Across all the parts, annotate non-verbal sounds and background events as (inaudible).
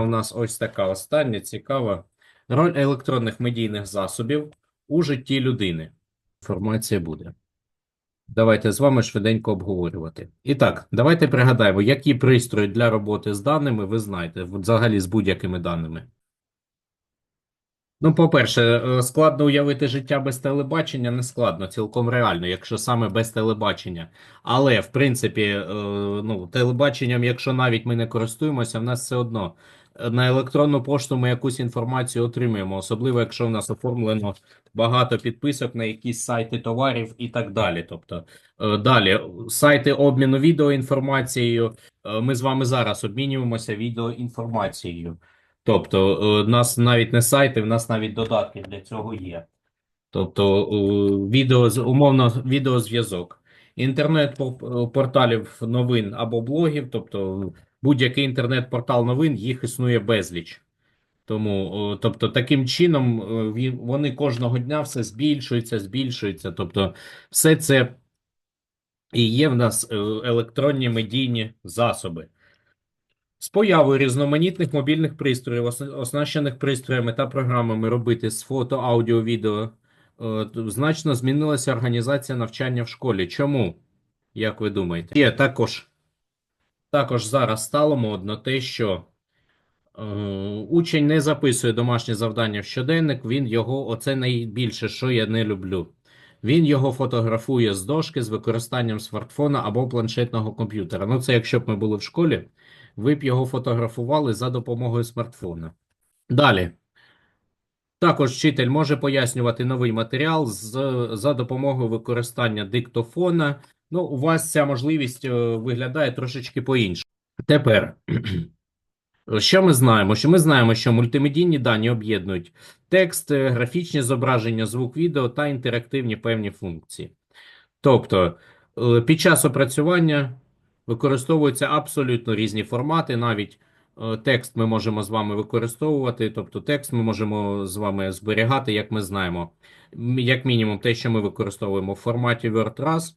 У нас ось така остання цікава роль електронних медійних засобів у житті людини. Інформація буде. Давайте з вами швиденько обговорювати. І так, давайте пригадаємо, які пристрої для роботи з даними ви знаєте, взагалі з будь-якими даними. Ну, по-перше, е, складно уявити життя без телебачення, не складно, цілком реально, якщо саме без телебачення. Але, в принципі, е, ну, телебаченням, якщо навіть ми не користуємося, в нас все одно на електронну пошту ми якусь інформацію отримуємо, особливо якщо в нас оформлено багато підписок на якісь сайти товарів і так далі. Тобто, е, далі, сайти обміну відеоінформацією. Е, Ми з вами зараз обмінюємося відеоінформацією. Тобто, е, в нас навіть не сайти, в нас навіть додатки для цього є. Тобто, е, відео, умовно, відеозв'язок. Інтернет-порталів новин або блогів, тобто будь-який інтернет-портал новин, їх існує безліч. Тому, тобто, таким чином е, вони кожного дня все збільшуються, збільшуються. Тобто, все це і є в нас е, електронні медійні засоби. З появою різноманітних мобільних пристроїв, оснащених пристроями та програмами робити з фото, аудіо, відео, е, значно змінилася організація навчання в школі. Чому? Як ви думаєте? Є також, також зараз стало модно те, що е, учень не записує домашнє завдання в щоденник, він його, оце найбільше, що я не люблю. Він його фотографує з дошки з використанням смартфона або планшетного комп'ютера. Ну, це якщо б ми були в школі, ви б його фотографували за допомогою смартфона. Далі. Також вчитель може пояснювати новий матеріал з, за допомогою використання диктофона. Ну, у вас ця можливість е, виглядає трошечки по-іншому. Тепер, (clears throat) що ми знаємо? Що ми знаємо, що мультимедійні дані об'єднують текст, е, графічні зображення, звук, відео та інтерактивні певні функції. Тобто, е, під час опрацювання використовуються абсолютно різні формати, навіть текст ми можемо з вами використовувати, тобто текст ми можемо з вами зберігати, як ми знаємо. Як мінімум, те, що ми використовуємо в форматі Word.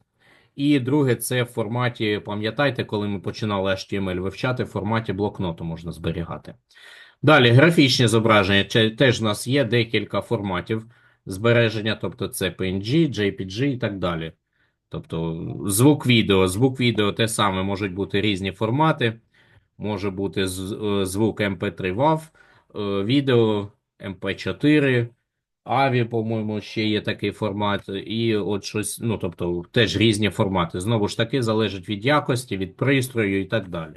І друге, це в форматі, пам'ятаєте, коли ми починали HTML вивчати, в форматі блокноту можна зберігати. Далі, графічні зображення. Теж у нас є декілька форматів збереження, тобто це PNG, JPG і так далі. Тобто звук відео, звук відео те саме, можуть бути різні формати. Може бути е, звук MP3 WAV, е, відео MP4, AVI, по-моєму, ще є такий формат, і от щось, ну тобто, теж різні формати. Знову ж таки, залежить від якості, від пристрою і так далі.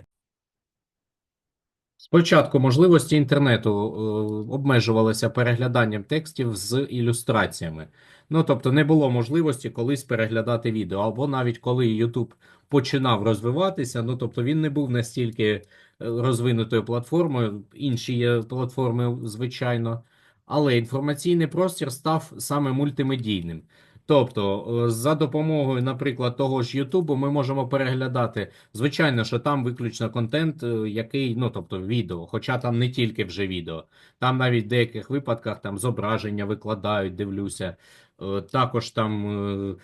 Спочатку можливості інтернету е, обмежувалися перегляданням текстів з ілюстраціями. Ну, тобто не було можливості колись переглядати відео, або навіть коли YouTube починав розвиватися, ну тобто він не був настільки е, розвинутою платформою, інші є платформи, звичайно, але інформаційний простір став саме мультимедійним. Тобто, е, за допомогою, наприклад, того ж YouTube ми можемо переглядати Звичайно, що там виключно контент, е, який, ну тобто відео, хоча там не тільки вже відео. Там навіть в деяких випадках там зображення викладають, дивлюся. Е, Також там, е,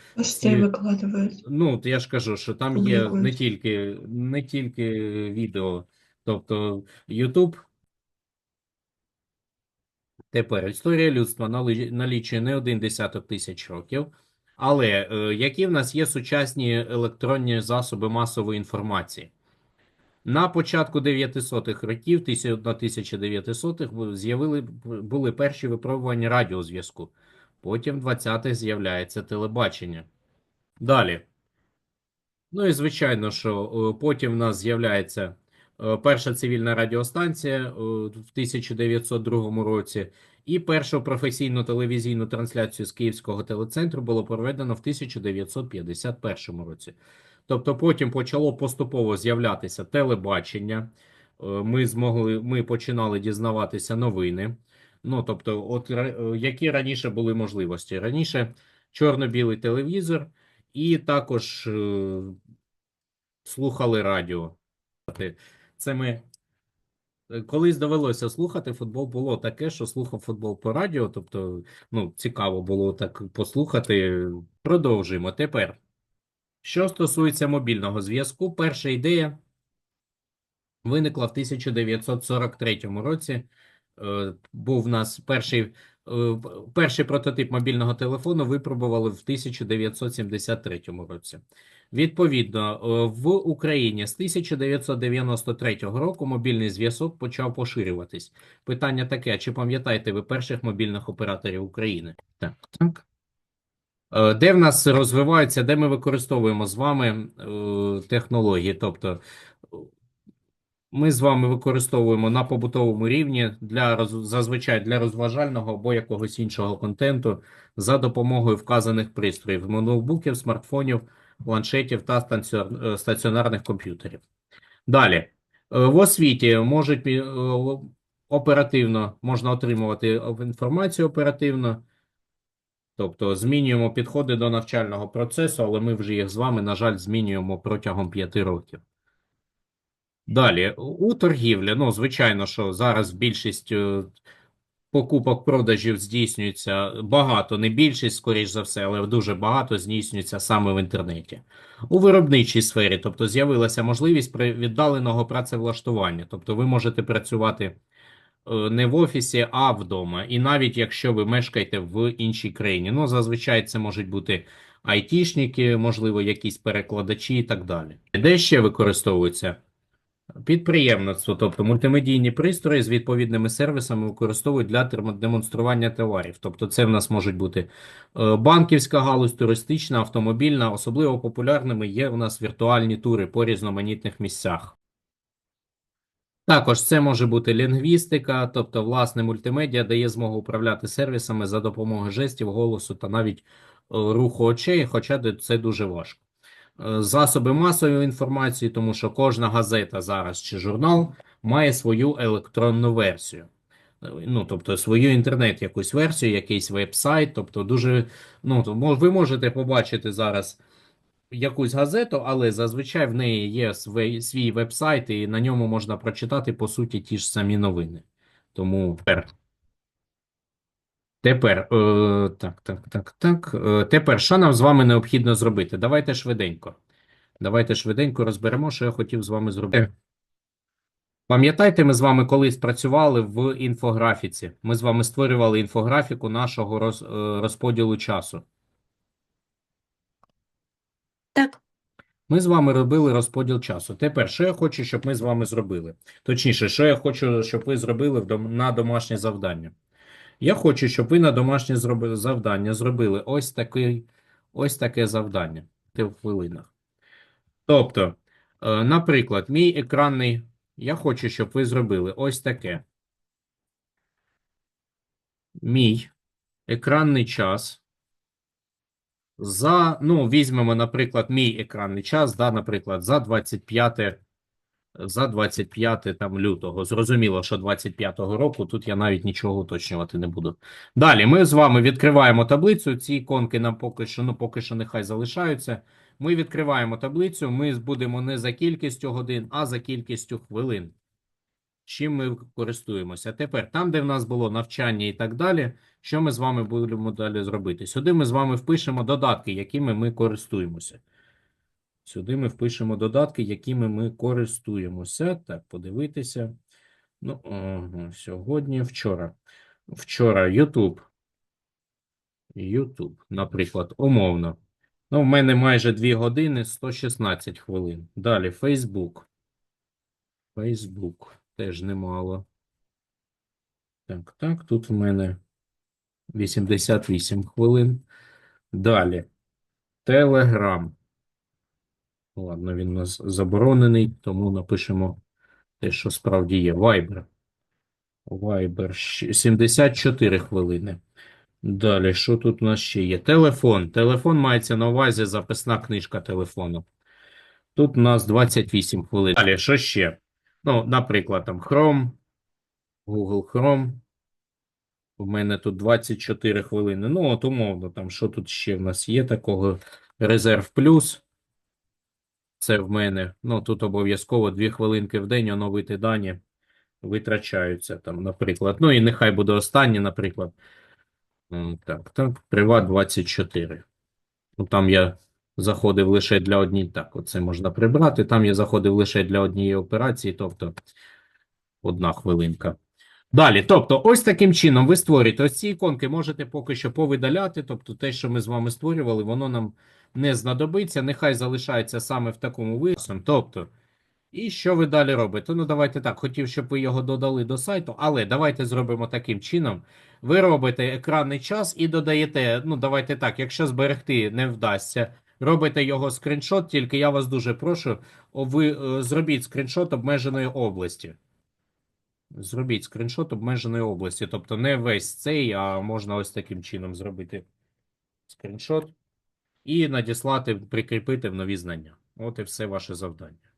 викладають. ну, я ж кажу, що там є не тільки, не тільки відео. Тобто YouTube. Тепер історія людства налічує не один десяток тисяч років. Але е, які в нас є сучасні електронні засоби масової інформації? На початку 900-х років, 1900-х, з'явили були перші випробування радіозв'язку. Потім в 20-х з'являється телебачення. Далі. Ну і звичайно, що е, потім в нас з'являється е, перша цивільна радіостанція в 1902 році, і першу професійну телевізійну трансляцію з Київського телецентру було проведено в 1951 році. Тобто потім почало поступово з'являтися телебачення. е, Ми змогли, ми починали дізнаватися новини. Ну, тобто, от е, які раніше були можливості? Раніше чорно-білий телевізор, і також е, слухали радіо. Це ми колись довелося слухати футбол. Було таке, що слухав футбол по радіо. Тобто, ну, цікаво було так послухати. Продовжуємо. Тепер, що стосується мобільного зв'язку, перша ідея виникла в 1943 році. Е, Був в нас перший, е, перший прототип мобільного телефону випробували в 1973 році. Відповідно, е, в Україні з 1993 року мобільний зв'язок почав поширюватись. Питання таке: чи пам'ятаєте ви перших мобільних операторів України? Так, так. Е, Де в нас розвиваються, де ми використовуємо з вами е, технології? Тобто е, ми з вами використовуємо на побутовому рівні для зазвичай для розважального або якогось іншого контенту за допомогою вказаних пристроїв: ноутбуків, смартфонів, планшетів та е, стаціонарних комп'ютерів. Далі, Е, в освіті можуть е, оперативно можна отримувати інформацію оперативно. Тобто змінюємо підходи до навчального процесу, але ми вже їх з вами, на жаль, змінюємо протягом п'яти років. Далі, у торгівлі, ну, звичайно, що зараз більшість е, покупок продажів здійснюється багато, не більшість, скоріш за все, але дуже багато здійснюється саме в інтернеті. У виробничій сфері, тобто з'явилася можливість віддаленого працевлаштування. Тобто ви можете працювати е, не в офісі, а вдома. І навіть якщо ви мешкаєте в іншій країні. Ну, зазвичай це можуть бути айтішники, можливо, якісь перекладачі і так далі. Де ще використовується? Підприємництво, тобто мультимедійні пристрої з відповідними сервісами використовують для демонстрування товарів. Тобто, це в нас можуть бути е, банківська галузь, туристична, автомобільна. Особливо популярними є в нас віртуальні тури по різноманітних місцях. Також це може бути лінгвістика, тобто власне мультимедіа дає змогу управляти сервісами за допомогою жестів, голосу та навіть е, руху очей, хоча це дуже важко. Е, Засоби масової інформації, тому що кожна газета зараз чи журнал має свою електронну версію. Е, Ну, тобто свою інтернет, якусь версію, якийсь веб-сайт. Тобто, дуже ну, ви можете побачити зараз якусь газету, але зазвичай в неї є свій веб-сайт, і на ньому можна прочитати по суті ті ж самі новини. Тому тепер. Тепер, е, так, так, так, так. Е, тепер, що нам з вами необхідно зробити? Давайте швиденько. Давайте швиденько розберемо, що я хотів з вами зробити. Пам'ятаєте, ми з вами колись працювали в інфографіці. Ми з вами створювали інфографіку нашого роз, е, розподілу часу. Так, Ми з вами робили розподіл часу. Тепер, що я хочу, щоб ми з вами зробили? Точніше, що я хочу, щоб ви зробили на домашнє завдання. Я хочу, щоб ви на домашнє зроби- завдання зробили ось такий, ось таке завдання Це в хвилинах. Тобто, е, наприклад, мій екранний, я хочу, щоб ви зробили ось таке. Мій екранний час за, ну, візьмемо, наприклад, мій екранний час, да, наприклад, за 25, за 25 там, лютого. Зрозуміло, що 25-го року, тут я навіть нічого уточнювати не буду. Далі, ми з вами відкриваємо таблицю, ці іконки нам поки що, ну, поки що нехай залишаються. Ми відкриваємо таблицю, ми будемо не за кількістю годин, а за кількістю хвилин. Чим ми користуємося. Тепер, там, де в нас було навчання і так далі, що ми з вами будемо далі зробити? Сюди ми з вами впишемо додатки, якими ми користуємося. Сюди ми впишемо додатки, якими ми користуємося. Так, подивитися. Ну, ага, сьогодні, вчора. Вчора YouTube. YouTube, наприклад, умовно. Ну, в мене майже 2 години 116 хвилин. Далі Facebook. Facebook. Теж немало. Так, так, тут в мене 88 хвилин. Далі. Telegram. Ладно, він у нас заборонений, тому напишемо те, що справді є. Viber. Viber 74 хвилини. Далі, що тут у нас ще є? Телефон. Телефон мається на увазі записна книжка телефону. Тут у нас 28 хвилин. Далі, що ще? Ну, наприклад, там Chrome, Google Chrome. У мене тут 24 хвилини. Ну, от умовно, там, що тут ще в нас є такого? Резерв плюс. Це в мене. Ну, тут обов'язково 2 хвилинки в день оновити дані витрачаються там, наприклад. Ну, і нехай буде останнє, наприклад. Так, так, Приват 24. Ну, там я заходив лише для однієї. Так, оце можна прибрати. Там я заходив лише для однієї операції, тобто одна хвилинка. Далі, тобто, ось таким чином ви створюєте ось ці іконки, можете поки що повидаляти. Тобто, те, що ми з вами створювали, воно нам не знадобиться. Нехай залишається саме в такому вигляді. Тобто, і що ви далі робите? Ну, давайте так. Хотів, щоб ви його додали до сайту, але давайте зробимо таким чином. Ви робите екранний час і додаєте. Ну, давайте так, якщо зберегти не вдасться, робите його скріншот, тільки я вас дуже прошу, ви е, зробіть скріншот обмеженої області. Зробіть скріншот обмеженої області. Тобто не весь цей, а можна ось таким чином зробити скріншот і надіслати, прикріпити в нові знання. От і все ваше завдання.